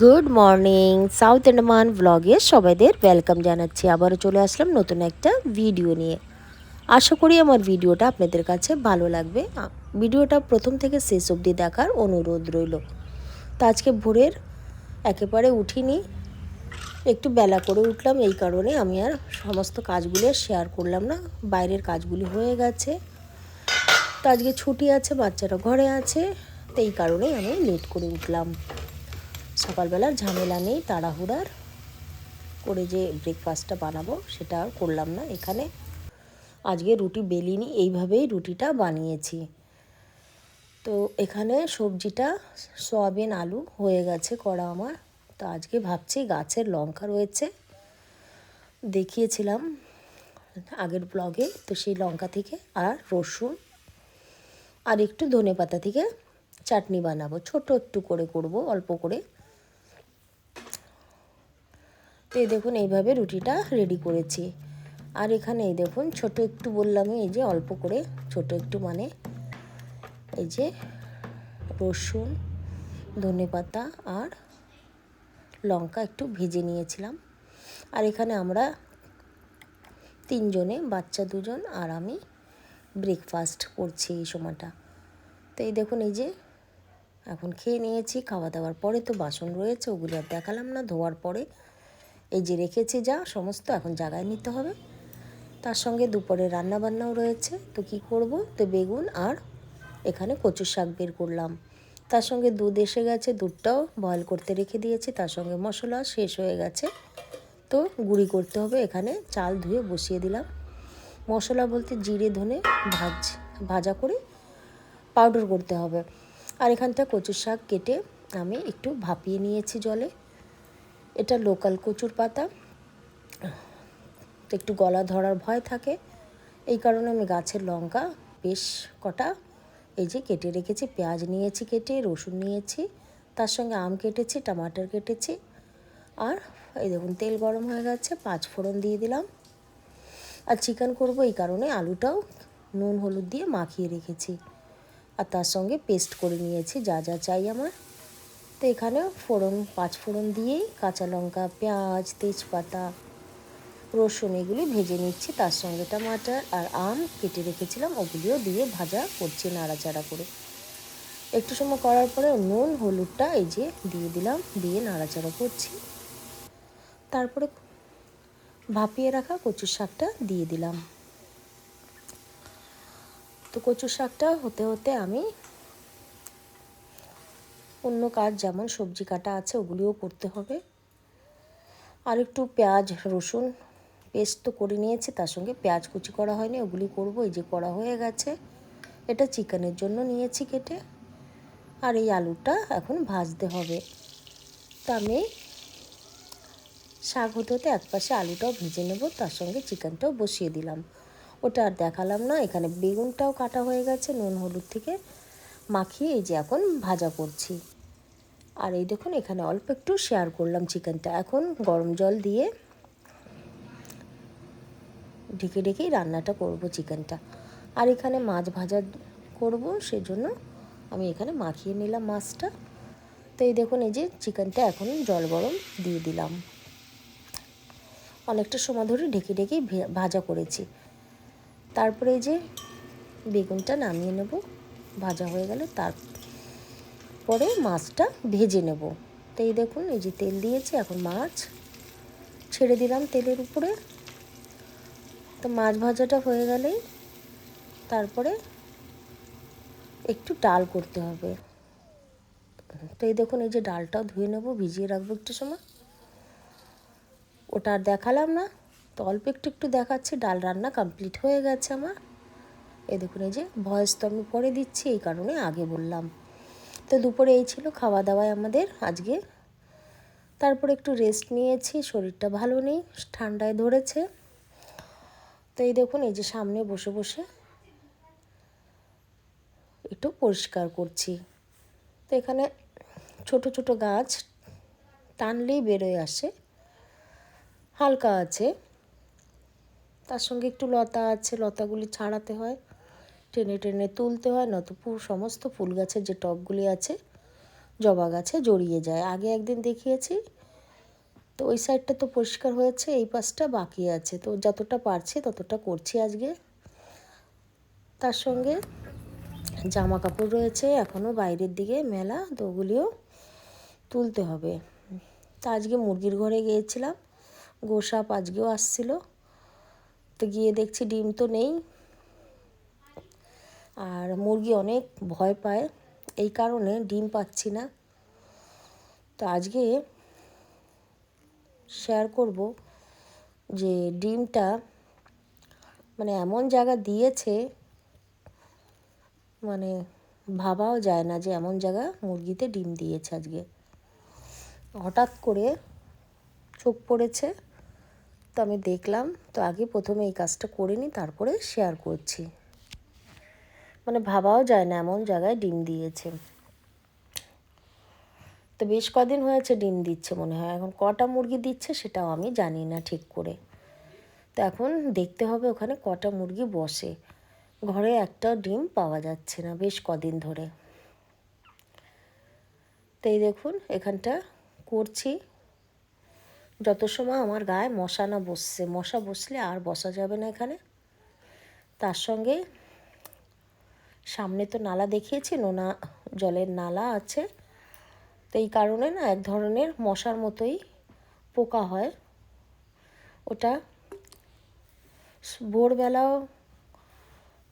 Good morning south Andaman ব্লগে সবাইদের welcome জানাচ্ছি। আবারও চলে আসলাম নতুন একটা ভিডিও নিয়ে। আশা করি আমার ভিডিওটা আপনাদের কাছে ভালো লাগবে। ভিডিওটা প্রথম থেকে শেষ অবধি দেখার অনুরোধ রইল। তো আজকে ভোরের একেবারে উঠিনি। একটু বেলা করে উঠলাম, এই কারণে আমি আর সমস্ত কাজগুলো শেয়ার করলাম না। বাইরের কাজগুলি হয়ে গেছে। তো আজকে ছুটি আছে, বাচ্চারা ঘরে আছে। তো এই কারণেই আমি লেট করে উঠলাম। সকালবেলার ঝামেলা নেই, তাড়াহুড়ার করে যে ব্রেকফাস্টটা বানাবো সেটা আর করলাম না এখানে। আজকে রুটি বেলিনি, এইভাবেই রুটিটা বানিয়েছি। তো এখানে সবজিটা, সয়াবিন, আলু হয়ে গেছে করা আমার। তো আজকে ভাবছি গাছের লঙ্কা রয়েছে, দেখিয়েছিলাম আগের ব্লগে তো সেই লঙ্কা থেকে আর রসুন আর একটু ধনে পাতা থেকে চাটনি বানাবো। ছোট একটু করে করব, অল্প করে। তো এই দেখুন, এইভাবে রুটিটা রেডি করেছি। আর এখানে এই দেখুন, ছোট একটু বললামই এই যে অল্প করে, ছোট একটু মানে এই যে রসুন, ধনে পাতা আর লঙ্কা একটু ভেজে নিয়েছিলাম। আর এখানে আমরা তিনজনে, বাচ্চা দুজন আর আমি ব্রেকফাস্ট করছি এই সময়টা। তো এই দেখুন, এই যে এখন খেয়ে নিয়েছি, খাওয়া দাওয়ার পরে তো বাসন রয়েছে, ওগুলো আর দেখালাম না, ধোয়ার পরে। এই যে রেখেছি যা, সমস্ত এখন জায়গায় নিতে হবে। তার সঙ্গে দুপুরে রান্না বান্নাও রয়েছে। তো কি করব? তো বেগুন আর এখানে কচুর শাক বের করলাম। তার সঙ্গে দুধ এসে গেছে, দুধটাও বয়েল করতে রেখে দিয়েছি। তার সঙ্গে মশলা শেষ হয়ে গেছে। তো গুঁড়ি করতে হবে, এখানে চাল ধুয়ে বসিয়ে দিলাম। মশলা বলতে জিরে, ধনে, ভাজ, ভাজা করে পাউডার করতে হবে। আর এখানটা কচুর শাক কেটে আমি একটু ভাপিয়ে নিয়েছি জলে। এটা লোকাল কচুর পাতা। একটু গলা ধরার ভয় থাকে। এই কারণে আমি গাছের লঙ্কা বেশ কটা। এই যে কেটে রেখেছি, পেঁয়াজ নিয়েছি কেটে, রসুন নিয়েছি, তার সঙ্গে আম কেটেছি, টমাটার কেটেছি। আর এই দেখুন, তেল গরম হয়ে গেছে, পাঁচ ফোড়ন দিয়ে দিলাম। আর চিকেন করব এই কারণে আলুটাও নুন, হলুদ দিয়ে মাখিয়ে রেখেছি। আর তার সঙ্গে পেস্ট করে নিয়েছি, যা যা চাই আমার। তো এখানে ফোড়ন, পাঁচ ফোড়ন দিয়েই কাঁচা লঙ্কা, পেঁয়াজ, তেজপাতা, রসুন এগুলি ভেজে নিচ্ছি। তার সঙ্গে টমাটার আর আম কেটে রেখেছিলাম। ওগুলিও দিয়ে ভাজা করছি নাড়াচাড়া করে। একটু সময় করার পরে নুন, হলুদটা এই যে দিয়ে দিলাম, দিয়ে নাড়াচাড়া করছি। তারপরে ভাপিয়ে রাখা কচুর শাকটা দিয়ে দিলাম। তো কচুর শাকটা হতে হতে আমি অন্য কাজ যেমন সবজি কাটা আছে, ওগুলিও করতে হবে। আর একটু পেঁয়াজ, রসুন পেস্ট তো করে নিয়েছি, তার সঙ্গে পেঁয়াজ কুচি করা হয়নি, ওগুলি করব। এই যে করা হয়ে গেছে, এটা চিকেনের জন্য নিয়েছি কেটে। আর এই আলুটা এখন ভাজতে হবে। তা আমি শাক হতে হতে এক পাশে আলুটাও ভেজে নেব, তার সঙ্গে চিকেনটাও বসিয়ে দিলাম। ওটা আর দেখালাম না, এখানে বেগুনটাও কাটা হয়ে গেছে, নুন, হলুদ থেকে মাখিয়ে এই যে এখন ভাজা করছি। আর এই দেখুন, এখানে অল্প একটু শেয়ার করলাম চিকেনটা এখন গরম জল দিয়ে ঢেকে ঢেকেই রান্নাটা করব চিকেনটা আর এখানে মাছ ভাজা করব, সেজন্য আমি এখানে মাখিয়ে নিলাম মাছটা। তো এই দেখুন, এই যে চিকেনটা এখন জল গরম দিয়ে দিলাম। অনেকটা সময় ধরে ঢেকে ঢেকেই ভাজা করেছি। তারপরে এই যে বেগুনটা নামিয়ে নেব। ভাজা হয়ে গেলে তারপরে মাছটা ভেজে নেব। তো এই দেখুন, এই যে তেল দিয়েছি, এখন মাছ ছেড়ে দিলাম তেলের উপরে। তো মাছ ভাজাটা হয়ে গেলেই তারপরে একটু ডাল করতে হবে। তো এই দেখুন, এই যে ডালটাও ধুয়ে নেব, ভিজিয়ে রাখব একটু সময়। ওটা আর দেখালাম না, তো অল্প একটু একটু দেখাচ্ছি, ডাল রান্না কমপ্লিট হয়ে গেছে আমার। এই দেখুন, এই যে ভয়েস তো আমি পরে দিচ্ছি, এই কারণে আগে বললাম। তো দুপুরে এই ছিল খাওয়া দাওয়ায় আমাদের আজকে। তারপরে একটু রেস্ট নিয়েছি, শরীরটা ভালো নেই, ঠান্ডায় ধরেছে। তো এই দেখুন, এই যে সামনে বসে বসে একটু পরিষ্কার করছি। তো এখানে ছোট ছোট গাছ টানলেই বেরোয় আসে। হালকা আছে। তার সঙ্গে একটু লতা আছে, লতাগুলি ছাড়াতে হয়। টেনে টেনে তুলতে হয় নত সমস্ত ফুল গাছের যে টবগুলি আছে, জবা গাছে জড়িয়ে যায়। আগে একদিন দেখিয়েছি, তো ওই সাইডটা তো পরিষ্কার হয়েছে, এই পাশটা বাকি আছে। তো যতটা পারছি ততটা করছি আজকে। তার সঙ্গে জামা কাপড় রয়েছে এখনও বাইরের দিকে মেলা, তো ওগুলিও তুলতে হবে। তা আজকে মুরগির ঘরে গিয়েছিলাম, গোসাপ আজকেও আসছিল। তো গিয়ে দেখছি ডিম তো নেই। আর মুরগি অনেক ভয় পায়, এই কারণে ডিম পাচ্ছি না। তো আজকে শেয়ার করব যে ডিমটা মানে এমন জায়গা দিয়েছে মানে ভাবাও যায় না যে এমন জায়গা মুরগিতে ডিম দিয়েছে আজকে। হঠাৎ করে চোখ পড়েছে, তো আমি দেখলাম, তো আগে প্রথমে এই কাজটা করে নিই তারপরে শেয়ার করছি। মানে ভাবাও যায় না, এমন জায়গায় ডিম দিয়েছে। তো বেশ কদিন হয়েছে ডিম দিচ্ছে মনে হয়, এখন কটা মুরগি দিচ্ছে সেটাও আমি জানি না ঠিক করে। তো এখন দেখতে হবে ওখানে কটা মুরগি বসে। ঘরে একটা ডিম পাওয়া যাচ্ছে না বেশ কদিন ধরে। তো এই দেখুন, এখানটা করছি। যত সময় আমার গায়ে মশা না বসছে, মশা বসলে আর বসা যাবে না এখানে। তার সঙ্গে সামনে তো নালা দেখিয়েছি, নোনা জলের নালা আছে। তো এই কারণে না এক ধরনের মশার মতোই পোকা হয়। ওটা ভোরবেলাও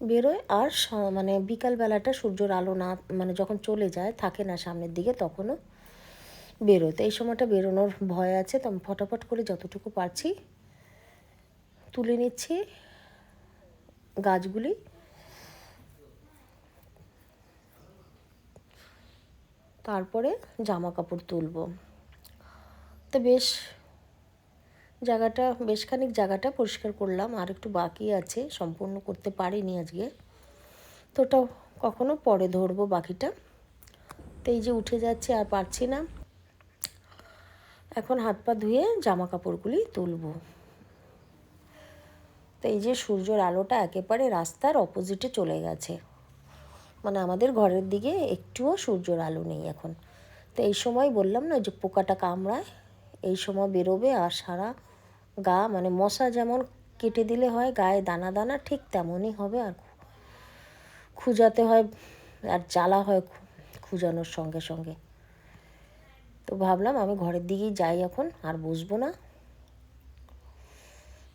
বেরোয় আর মানে বিকালবেলাটা সূর্যর আলো না মানে যখন চলে যায়, থাকে না সামনের দিকে, তখনও বেরোয়। তো এই সময়টা বেরোনোর ভয় আছে, তো ফটাফট করে যতটুকু পারছি তুলে নিচ্ছি গাছগুলি। তারপরে জামা কাপড় তুলব। তো বেশ জায়গাটা, বেশ খানিক জায়গাটা পরিষ্কার করলাম, আর একটু বাকি আছে, সম্পূর্ণ করতে পারিনি আজকে। তো ওটা কখনো পরে ধরবো বাকিটা। তো এই যে উঠে যাচ্ছে, আর পারছি না। এখন হাত পা ধুয়ে জামা কাপড়গুলি তুলব। তো এই যে সূর্যর আলোটা একেবারে রাস্তার অপোজিটে চলে গেছে। মানে আমাদের ঘরের দিকে একটুও সূর্যর আলো নেই এখন। তো এই সময় বললাম না যে পোকাটা কামড়ায়, এই সময় বেরোবে আর সারা গা মানে মশা যেমন কেটে দিলে হয়, গায়ে দানা দানা ঠিক তেমনই হবে আর খুঁজাতে হয় আর জ্বালা হয় খুঁজানোর সঙ্গে সঙ্গে। তো ভাবলাম আমি ঘরের দিকেই যাই এখন, আর বসবো না।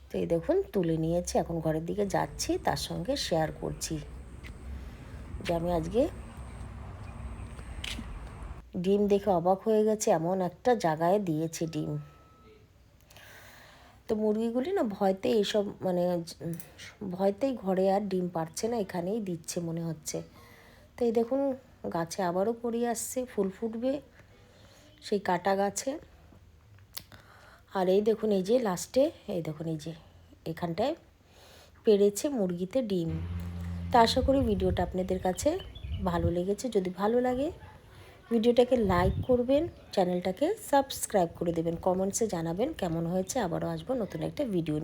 তো এই দেখুন, তুলে নিয়েছি, এখন ঘরের দিকে যাচ্ছি, তার সঙ্গে শেয়ার করছি। যে আমি আজকে ডিম দেখে অবাক হয়ে গেছে, এমন একটা জায়গায় দিয়েছে ডিম। তো মুরগিগুলি না ভয়তে এইসব মানে ভয়তেই ঘরে আর ডিম পারছে না, এখানেই দিচ্ছে মনে হচ্ছে। তো এই দেখুন, গাছে আবারও পড়ে আসছে, ফুল ফুটবে সেই কাটা গাছে। আর এই দেখুন, এই যে লাস্টে, এই দেখুন, এই যে এখানটায় পেরেছে মুরগিতে ডিম। তা আশা করি ভিডিওটা আপনাদের কাছে ভালো লেগেছে। যদি ভালো লাগে, ভিডিওটাকে লাইক করবেন চ্যানেলটাকে সাবস্ক্রাইব করে দেবেন কমেন্টসে জানাবেন কেমন হয়েছে। আবারও আসব নতুন একটা ভিডিও নিয়ে।